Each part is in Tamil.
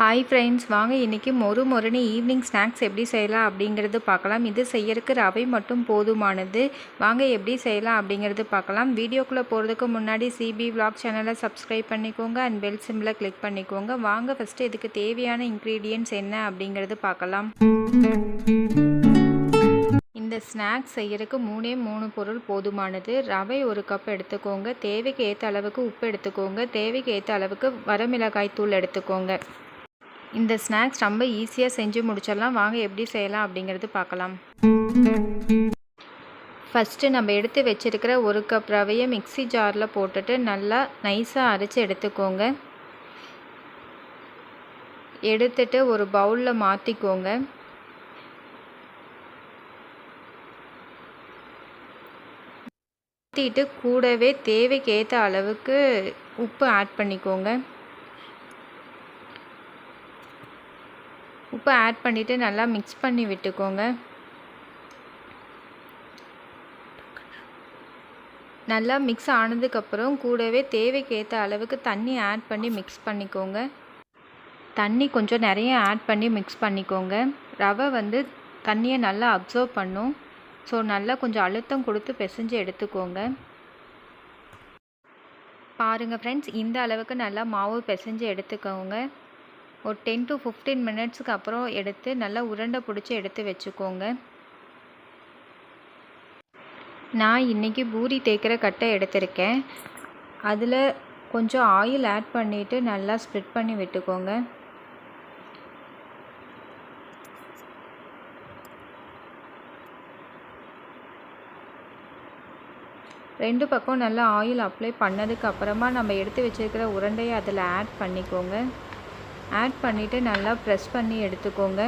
ஹாய் ஃப்ரெண்ட்ஸ் வாங்க இன்றைக்கி மொறு மொறுன்னு ஈவினிங் ஸ்நாக்ஸ் எப்படி செய்யலாம் அப்படிங்கிறது பார்க்கலாம். இது செய்யறதுக்கு ரவை மட்டும் போதுமானது. வாங்க எப்படி செய்யலாம் அப்படிங்கிறது பார்க்கலாம். வீடியோக்குள்ளே போகிறதுக்கு முன்னாடி சிபி விளாக் சேனலை சப்ஸ்கிரைப் பண்ணிக்கோங்க. அண்ட் பெல் சிம்மில் கிளிக் பண்ணிக்கோங்க. வாங்க ஃபஸ்ட்டு இதுக்கு தேவையான இன்க்ரீடியன்ட்ஸ் என்ன அப்படிங்கிறது பார்க்கலாம். இந்த ஸ்நாக்ஸ் செய்யறதுக்கு மூணே மூணு பொருள் போதுமானது. ரவை ஒரு கப் எடுத்துக்கோங்க. தேவைக்கு ஏற்ற அளவுக்கு உப்பு எடுத்துக்கோங்க. தேவைக்கு ஏற்ற அளவுக்கு வரமிளகாய் தூள் எடுத்துக்கோங்க. இந்த ஸ்நாக்ஸ் ரொம்ப ஈஸியாக செஞ்சு முடிச்சிடலாம். வாங்க எப்படி செய்யலாம் அப்படிங்கிறது பார்க்கலாம். ஃபஸ்ட்டு நம்ம எடுத்து வச்சிருக்கிற ஒரு கப் ரவையை மிக்ஸி ஜாரில் போட்டுட்டு நல்லா நைஸாக அரைச்சி எடுத்துக்கோங்க. எடுத்துட்டு ஒரு பவுலில் மாற்றிக்கோங்க மாற்றிட்டு கூடவே தேவைக்கேற்ற அளவுக்கு உப்பு ஆட் பண்ணிக்கோங்க. உப்பு ஆட் பண்ணிவிட்டு நல்லா மிக்ஸ் பண்ணி விட்டுக்கோங்க. நல்லா மிக்ஸ் ஆனதுக்கப்புறம் கூடவே தேவைக்கேற்ற அளவுக்கு தண்ணி ஆட் பண்ணி மிக்ஸ் பண்ணிக்கோங்க. தண்ணி கொஞ்சம் நிறைய ஆட் பண்ணி மிக்ஸ் பண்ணிக்கோங்க. ரவை வந்து தண்ணியை நல்லா அப்சர்வ் பண்ணும். ஸோ நல்லா கொஞ்சம் அழுத்தம் கொடுத்து பிசைஞ்சு எடுத்துக்கோங்க. பாருங்கள் ஃப்ரெண்ட்ஸ் இந்த அளவுக்கு நல்லா மாவு பிசைஞ்சு எடுத்துக்கோங்க. ஒரு டென் டு ஃபிஃப்டீன் மினிட்ஸுக்கு அப்புறம் எடுத்து நல்லா உருண்டை பிடிச்சி எடுத்து வச்சுக்கோங்க. நான் இன்றைக்கி பூரி தேய்க்கிற கட்டை எடுத்திருக்கேன். அதில் கொஞ்சம் ஆயில் ஆட் பண்ணிவிட்டு நல்லா ஸ்ப்ரிட் பண்ணி விட்டுக்கோங்க. ரெண்டு பக்கம் நல்லா ஆயில் அப்ளை பண்ணதுக்கு அப்புறமா நம்ம எடுத்து வச்சுருக்கிற உருண்டையை அதில் ஆட் பண்ணிக்கோங்க. ஆட் பண்ணிவிட்டு நல்லா ப்ரெஸ் பண்ணி எடுத்துக்கோங்க.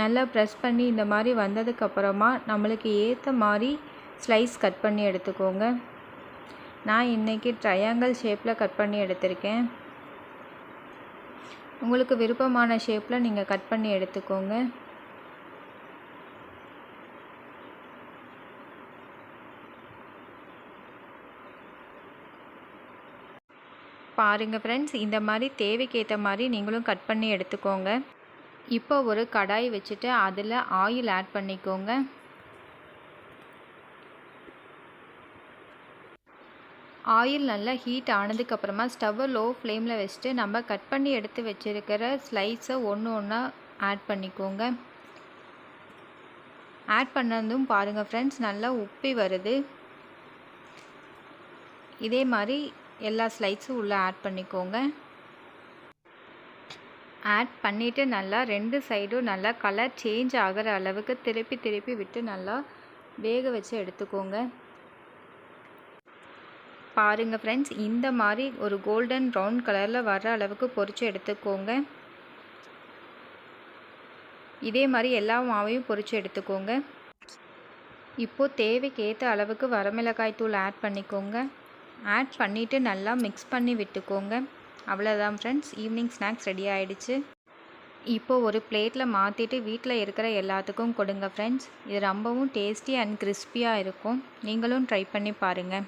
நல்லா ப்ரெஸ் பண்ணி இந்த மாதிரி வந்ததுக்கப்புறமா நம்மளுக்கு ஏற்ற மாதிரி ஸ்லைஸ் கட் பண்ணி எடுத்துக்கோங்க. நான் இன்றைக்கி ட்ரையாங்கிள் ஷேப்பில் கட் பண்ணி எடுத்திருக்கேன். உங்களுக்கு விருப்பமான ஷேப்பில் நீங்கள் கட் பண்ணி எடுத்துக்கோங்க. பாருங்கள் ஃப்ரெண்ட்ஸ் இந்த மாதிரி தேவைக்கேற்ற மாதிரி நீங்களும் கட் பண்ணி எடுத்துக்கோங்க. இப்போ ஒரு கடாய் வச்சுட்டு அதில் ஆயில் ஆட் பண்ணிக்கோங்க. ஆயில் நல்லா ஹீட் ஆனதுக்கப்புறமா ஸ்டவ்வை லோ ஃப்ளேமில் வச்சுட்டு நம்ம கட் பண்ணி எடுத்து வச்சுருக்கிற ஸ்லைஸை ஒன்று ஒன்றா ஆட் பண்ணிக்கோங்க. ஆட் பண்ணதும் பாருங்கள் ஃப்ரெண்ட்ஸ் நல்லா உப்பி வருது. இதே மாதிரி எல்லா ஸ்லைட்ஸும் உள்ளே ஆட் பண்ணிக்கோங்க. ஆட் பண்ணிவிட்டு நல்லா ரெண்டு சைடும் நல்லா கலர் சேஞ்ச் ஆகிற அளவுக்கு திருப்பி திருப்பி விட்டு நல்லா வேக வச்சு எடுத்துக்கோங்க. பாருங்கள் ஃப்ரெண்ட்ஸ் இந்த மாதிரி ஒரு கோல்டன் ப்ரௌன் கலரில் வர்ற அளவுக்கு பொரித்து எடுத்துக்கோங்க. இதே மாதிரி எல்லா மாவையும் பொரித்து எடுத்துக்கோங்க. இப்போது தேவைக்கு ஏற்ற அளவுக்கு வரமிளகாய் தூள் ஆட் பண்ணிக்கோங்க. ஆட் பண்ணிவிட்டு நல்லா மிக்ஸ் பண்ணி விட்டுக்கோங்க. அவ்வளோதான் ஃப்ரெண்ட்ஸ் ஈவினிங் ஸ்நாக்ஸ் ரெடி ஆகிடுச்சு இப்போது ஒரு பிளேட்டில் மாற்றிட்டு வீட்டில் இருக்கிற எல்லாத்துக்கும் கொடுங்க ஃப்ரெண்ட்ஸ் இது ரொம்பவும் டேஸ்டி அண்ட் கிறிஸ்பியாக இருக்கும். நீங்களும் ட்ரை பண்ணி பாருங்கள்